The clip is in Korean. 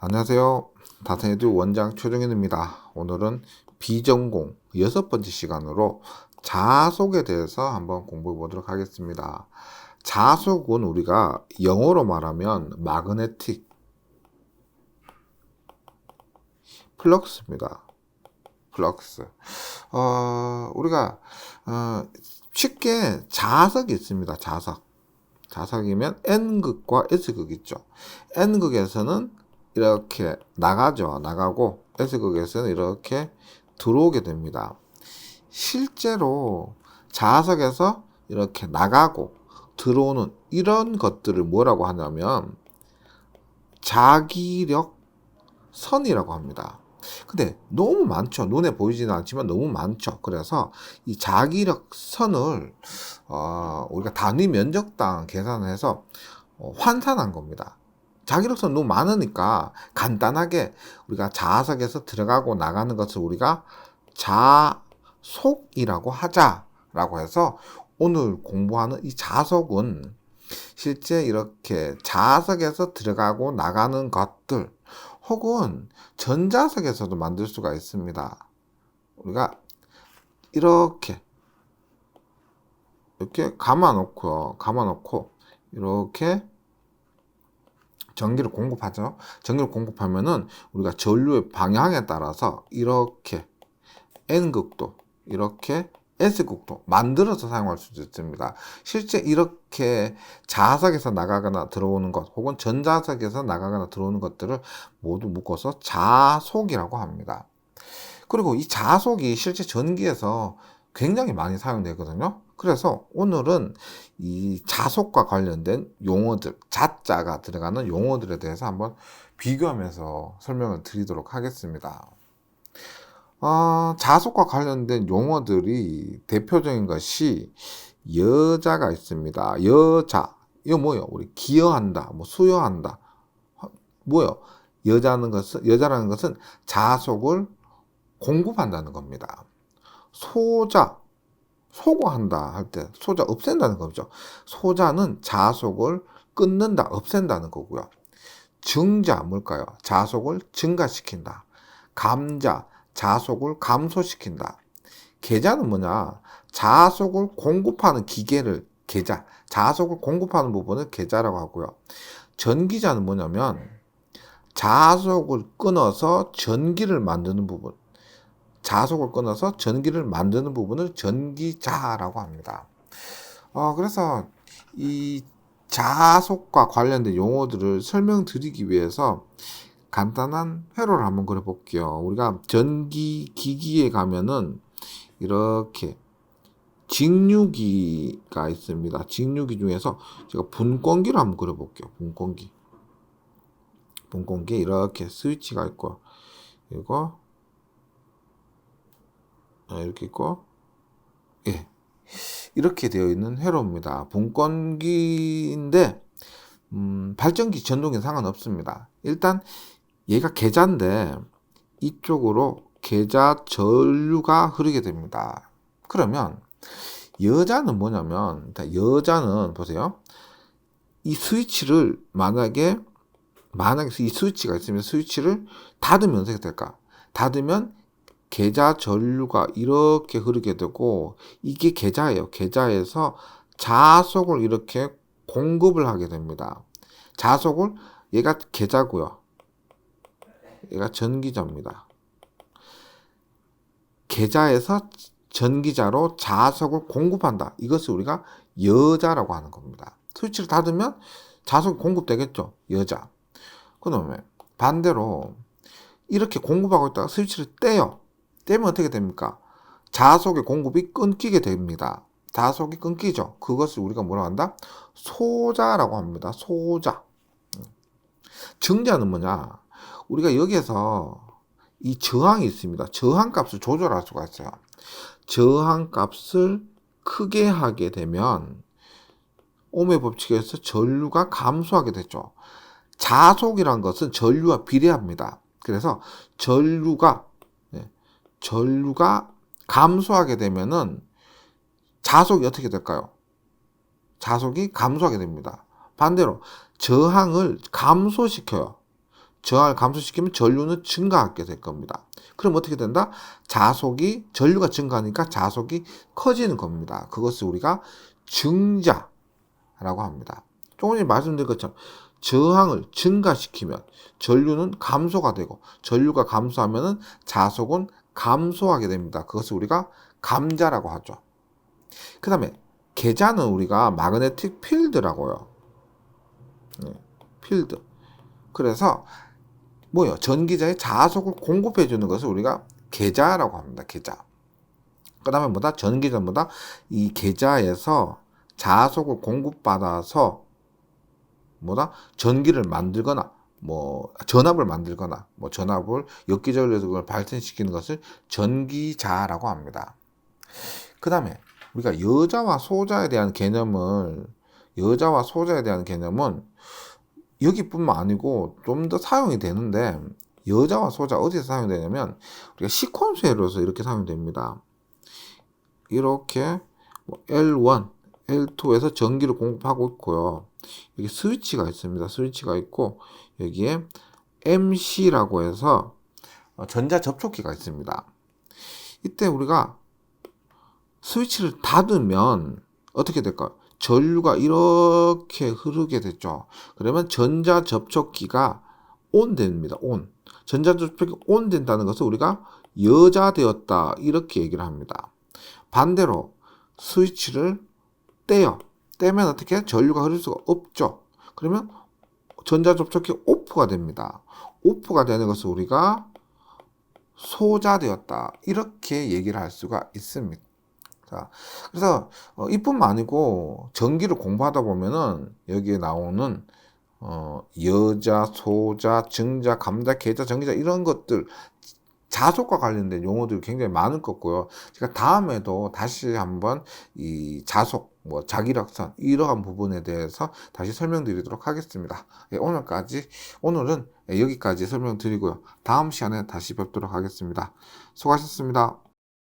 안녕하세요. 다산에듀 원장 최종현입니다. 오늘은 비전공 여섯 번째 시간으로 자속에 대해서 한번 공부해 보도록 하겠습니다. 자속은 우리가 영어로 말하면 마그네틱 플럭스입니다. 플럭스. 어, 우리가 어, 쉽게 자석이 있습니다. 자석. 자석이면 N극과 S극 있죠. N극에서는 이렇게 나가죠. 나가고 S극에서는 이렇게 들어오게 됩니다. 실제로 자석에서 이렇게 나가고 들어오는 이런 것들을 뭐라고 하냐면 자기력 선이라고 합니다. 근데 너무 많죠. 눈에 보이지는 않지만 너무 많죠. 그래서 이 자기력 선을 어, 우리가 단위 면적당 계산을 해서 어, 환산한 겁니다. 자기력선 너무 많으니까 간단하게 우리가 자석에서 들어가고 나가는 것을 우리가 자속이라고 하자라고 해서 오늘 공부하는 이 자속은 실제 이렇게 자석에서 들어가고 나가는 것들 혹은 전자석에서도 만들 수가 있습니다. 우리가 이렇게 이렇게 감아 놓고요. 감아 놓고 이렇게 전기를 공급하죠. 전기를 공급하면은 우리가 전류의 방향에 따라서 이렇게 N극도 이렇게 S극도 만들어서 사용할 수도 있습니다. 실제 이렇게 자석에서 나가거나 들어오는 것 혹은 전자석에서 나가거나 들어오는 것들을 모두 묶어서 자속이라고 합니다. 그리고 이 자속이 실제 전기에서 굉장히 많이 사용되거든요. 그래서 오늘은 이 자속과 관련된 용어들, 자자가 들어가는 용어들에 대해서 한번 비교하면서 설명을 드리도록 하겠습니다. 어, 자속과 관련된 용어들이 대표적인 것이 여자가 있습니다. 여자. 이거 뭐요? 우리 기여한다, 뭐 수여한다. 뭐요? 여자는 것은, 여자라는 것은 자속을 공급한다는 겁니다. 소자. 소거한다 할 때 소자 없앤다는 거죠. 소자는 자속을 끊는다, 없앤다는 거고요. 증자 뭘까요? 자속을 증가시킨다. 감자 자속을 감소시킨다. 계좌는 뭐냐? 자속을 공급하는 기계를 계좌, 자속을 공급하는 부분을 계좌라고 하고요. 전기자는 뭐냐면 자속을 끊어서 전기를 만드는 부분, 자속을 끊어서 전기를 만드는 부분을 전기자라고 합니다. 어, 그래서 이 자속과 관련된 용어들을 설명드리기 위해서 간단한 회로를 한번 그려 볼게요. 우리가 전기 기기에 가면은 이렇게 직류기가 있습니다. 직류기 중에서 제가 분권기를 한번 그려 볼게요. 분권기. 분권기에 이렇게 스위치가 있고, 이거, 아, 이렇게 있고, 예. 이렇게 되어 있는 회로입니다. 분권기인데, 음, 발전기 전동에 상관없습니다. 일단 얘가 계좌인데 이쪽으로 계좌 전류가 흐르게 됩니다. 그러면 여자는 뭐냐면 여자는 보세요. 이 스위치를 만약에 만약에 이 스위치가 있으면 스위치를 닫으면 어떻게 될까? 닫으면 계좌 전류가 이렇게 흐르게 되고 이게 계좌예요. 계좌에서 자속을 이렇게 공급을 하게 됩니다. 자속을 얘가 계좌고요. 얘가 전기자입니다. 계좌에서 전기자로 자석을 공급한다. 이것을 우리가 여자라고 하는 겁니다. 스위치를 닫으면 자석이 공급되겠죠. 여자. 그 다음에 반대로 이렇게 공급하고 있다가 스위치를 떼요. 떼면 어떻게 됩니까? 자석의 공급이 끊기게 됩니다. 자석이 끊기죠. 그것을 우리가 뭐라고 한다? 소자라고 합니다. 소자. 증자는 뭐냐? 우리가 여기에서 이 저항이 있습니다. 저항 값을 조절할 수가 있어요. 저항 값을 크게 하게 되면 옴의 법칙에서 전류가 감소하게 되죠. 자속이란 것은 전류와 비례합니다. 그래서 전류가 네, 전류가 감소하게 되면은 자속이 어떻게 될까요? 자속이 감소하게 됩니다. 반대로 저항을 감소시켜요. 저항을 감소시키면 전류는 증가하게 될 겁니다. 그럼 어떻게 된다? 자속이 전류가 증가하니까 자속이 커지는 겁니다. 그것을 우리가 증자라고 합니다. 조금 전에 말씀드린 것처럼 저항을 증가시키면 전류는 감소가 되고 전류가 감소하면은 자속은 감소하게 됩니다. 그것을 우리가 감자라고 하죠. 그 다음에 계자는 우리가 마그네틱 필드라고요. 네, 필드. 그래서 뭐요? 전기자의 자속을 공급해 주는 것을 우리가 계자라고 합니다. 계자. 그 다음에 뭐다? 전기자보다 이 계자에서 자속을 공급받아서 뭐다? 전기를 만들거나 뭐 전압을 만들거나 뭐 전압을 역기전력을 발생시키는 것을 전기자라고 합니다. 그 다음에 우리가 여자와 소자에 대한 개념을 여자와 소자에 대한 개념은 여기뿐만 아니고 좀 더 사용이 되는데 여자와 소자 어디서 사용되냐면 우리가 시퀀스에로서 이렇게 사용됩니다. 이렇게 뭐 L1, L2에서 전기를 공급하고 있고요. 여기 스위치가 있습니다. 스위치가 있고 여기에 MC라고 해서 어, 전자 접촉기가 있습니다. 이때 우리가 스위치를 닫으면 어떻게 될까요? 전류가 이렇게 흐르게 됐죠. 그러면 전자 접촉기가 온 됩니다. 온. 전자 접촉기 온 된다는 것을 우리가 여자되었다 이렇게 얘기를 합니다. 반대로 스위치를 떼요. 떼면 어떻게 전류가 흐를 수가 없죠. 그러면 전자 접촉기 오프가 됩니다. 오프가 되는 것을 우리가 소자되었다 이렇게 얘기를 할 수가 있습니다. 자, 그래서 어, 이뿐만 아니고 전기를 공부하다 보면은 여기에 나오는 어, 여자, 소자, 증자, 감자, 계자, 전기자 이런 것들 자속과 관련된 용어들이 굉장히 많을 거고요. 제가 다음에도 다시 한번 이 자속, 뭐 자기락선 이러한 부분에 대해서 다시 설명드리도록 하겠습니다. 예, 오늘까지 오늘은 여기까지 설명드리고요. 다음 시간에 다시 뵙도록 하겠습니다. 수고하셨습니다.